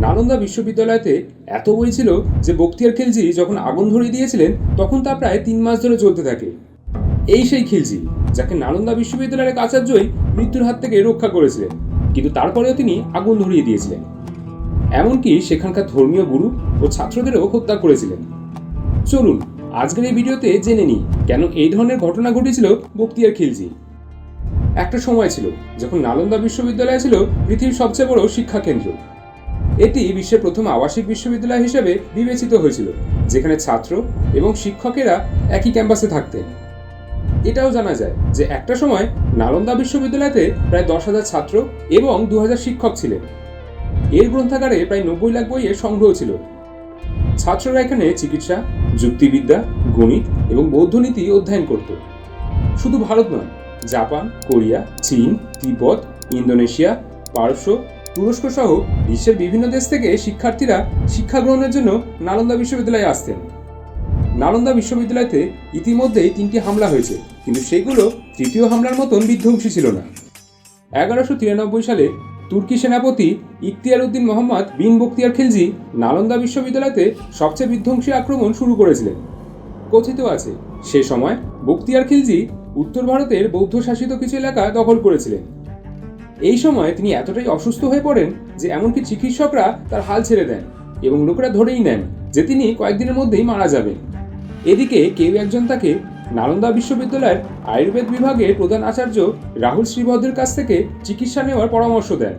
নালন্দা বিশ্ববিদ্যালয়তে এত বই ছিল যে বক্তিয়ার খিলজি যখন আগুন ধরিয়ে দিয়েছিলেন, তখন তা প্রায় তিন মাস ধরে চলতে থাকে। এই সেই খিলজি, যাকে নালন্দা বিশ্ববিদ্যালয়ের আচার্যই মৃত্যুর হাত থেকে রক্ষা করেছিলেন, কিন্তু তারপরেও তিনি আগুন ধরিয়ে দিয়েছিলেন। এমনকি সেখানকার ধর্মীয় গুরু ও ছাত্রদেরও হত্যা করেছিলেন। চলুন, আজকের এই ভিডিওতে জেনে নিই কেন এই ধরনের ঘটনা ঘটেছিল বক্তিয়ার খিলজি। একটা সময় ছিল যখন নালন্দা বিশ্ববিদ্যালয় ছিল পৃথিবীর সবচেয়ে বড় শিক্ষা কেন্দ্র। এটি বিশ্বের প্রথম আবাসিক বিশ্ববিদ্যালয় হিসেবে বিবেচিত হয়েছিল, যেখানে ছাত্র এবং শিক্ষকেরা একই ক্যাম্পাসে থাকতেন। এটাও জানা যায় যে একটা সময় নালন্দা বিশ্ববিদ্যালয়তে প্রায় দশ হাজার ছাত্র এবং দু হাজার শিক্ষক ছিলেন। এর গ্রন্থাগারে প্রায় নব্বই লাখ বইয়ের সংগ্রহ ছিল। ছাত্ররা এখানে চিকিৎসা, যুক্তিবিদ্যা, গণিত এবং বৌদ্ধনীতি অধ্যয়ন করত। শুধু ভারত নয়, জাপান, কোরিয়া, চীন, তিব্বত, ইন্দোনেশিয়া, পারস্য তুরস্ক সহ বিশ্বের বিভিন্ন দেশ থেকে শিক্ষার্থীরা শিক্ষা গ্রহণের জন্য নালন্দা বিশ্ববিদ্যালয়ে আসতেন। নালন্দা বিশ্ববিদ্যালয়তে ইতিমধ্যেই তিনটি হামলা হয়েছে, কিন্তু সেগুলো তৃতীয় হামলার মতন বিধ্বংসী ছিল না। এগারোশো তিরানব্বই সালে তুর্কি সেনাপতি ইখতিয়ার উদ্দিন মোহাম্মদ বিন বক্তিয়ার খিলজি নালন্দা বিশ্ববিদ্যালয়তে সবচেয়ে বিধ্বংসী আক্রমণ শুরু করেছিলেন। কথিত আছে, সে সময় বক্তিয়ার খিলজি উত্তর ভারতের বৌদ্ধ শাসিত কিছু এলাকা দখল করেছিলেন। এই সময় তিনি এতটাই অসুস্থ হয়ে পড়েন যে এমনকি চিকিৎসকরা তার হাল ছেড়ে দেন এবং লোকেরা ধরেই নেন যে তিনি কয়েকদিনের মধ্যেই মারা যাবেন। এদিকে কেউ একজন তাকে নালন্দা বিশ্ববিদ্যালয়ের আয়ুর্বেদ বিভাগের প্রধান আচার্য রাহুল শ্রীভদ্রের কাছ থেকে চিকিৎসা নেওয়ার পরামর্শ দেন।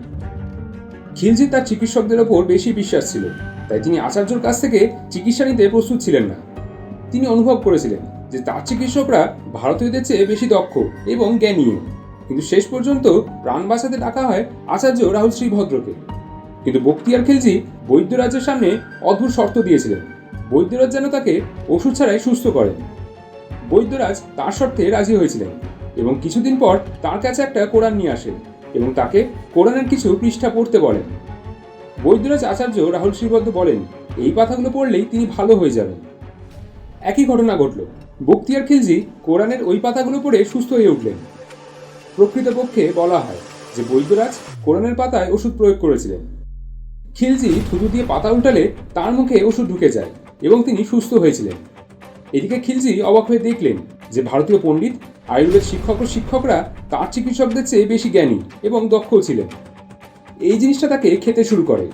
খিলজি তার চিকিৎসকদের ওপর বেশি বিশ্বাস ছিল, তাই তিনি আচার্যর কাছ থেকে চিকিৎসা নিতে প্রস্তুত ছিলেন না। তিনি অনুভব করেছিলেন যে তার চিকিৎসকরা ভারতীয়দের চেয়ে বেশি দক্ষ এবং জ্ঞানীয় কিন্তু শেষ পর্যন্ত প্রাণ বাঁচাতে ডাকা হয় আচার্য রাহুল শ্রীভদ্রকে। কিন্তু বক্তিয়ার খিলজি বৈদ্যরাজের সামনে অদ্ভুত শর্ত দিয়েছিলেন। বৈদ্যরাজ যেন তাকে ওষুধ ছাড়াই সুস্থ করেন। বৈদ্যরাজ তার শর্তে রাজি হয়েছিলেন এবং কিছুদিন পর তার কাছে একটা কোরআন নিয়ে আসেন এবং তাকে কোরআনের কিছু পৃষ্ঠা পড়তে বলেন। বৈদ্যরাজ আচার্য রাহুল শ্রীবদ্ধ বলেন, এই পাতাগুলো পড়লেই তিনি ভালো হয়ে যাবেন। একই ঘটনা ঘটল। বক্তিয়ার খিলজি কোরআনের ওই পাতাগুলো পড়ে সুস্থ হয়ে উঠলেন। প্রকৃতপক্ষে বলা হয় যে বৈদ্যরাজ কোরআনের পাতায় ওষুধ প্রয়োগ করেছিলেন। খিলজি থুতু দিয়ে পাতা উল্টালে তার মুখে ওষুধ ঢুকে যায় এবং তিনি সুস্থ হয়েছিলেন। এদিকে খিলজি অবাক হয়ে দেখলেন যে ভারতীয় পণ্ডিত, আয়ুর্বেদ শিক্ষক ও শিক্ষকরা তার চিকিৎসকদের চেয়ে বেশি জ্ঞানী এবং দক্ষও ছিলেন। এই জিনিসটা তাকে খেতে শুরু করে।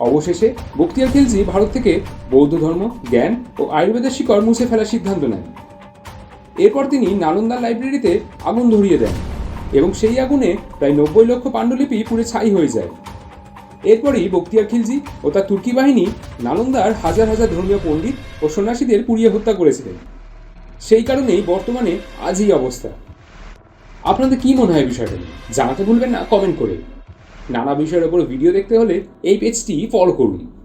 অবশেষে বক্তিয়ার খিলজি ভারত থেকে বৌদ্ধ ধর্ম, জ্ঞান ও আয়ুর্বেদের শিকড় মুছে ফেলার সিদ্ধান্ত নেন। এরপর তিনি নালন্দা লাইব্রেরিতে আগুন ধরিয়ে দেন। এবং সেই আগুনে প্রায় নব্বই লক্ষ পাণ্ডুলিপি পুড়ে ছাই হয়ে যায়। এরপরই বক্তিয়ার খিলজি ও তার তুর্কি বাহিনী নালন্দার হাজার হাজার ধর্মীয় পণ্ডিত ও সন্ন্যাসীদের পুড়িয়ে হত্যা করেছিলেন। সেই কারণেই বর্তমানে আজ এই অবস্থা। আপনাদের কি মনে হয় বিষয়টা নিয়ে? জানাতে ভুলবেন না, কমেন্ট করে। নানা বিষয়ের ওপর ভিডিও দেখতে হলে এই পেজটি ফলো করুন।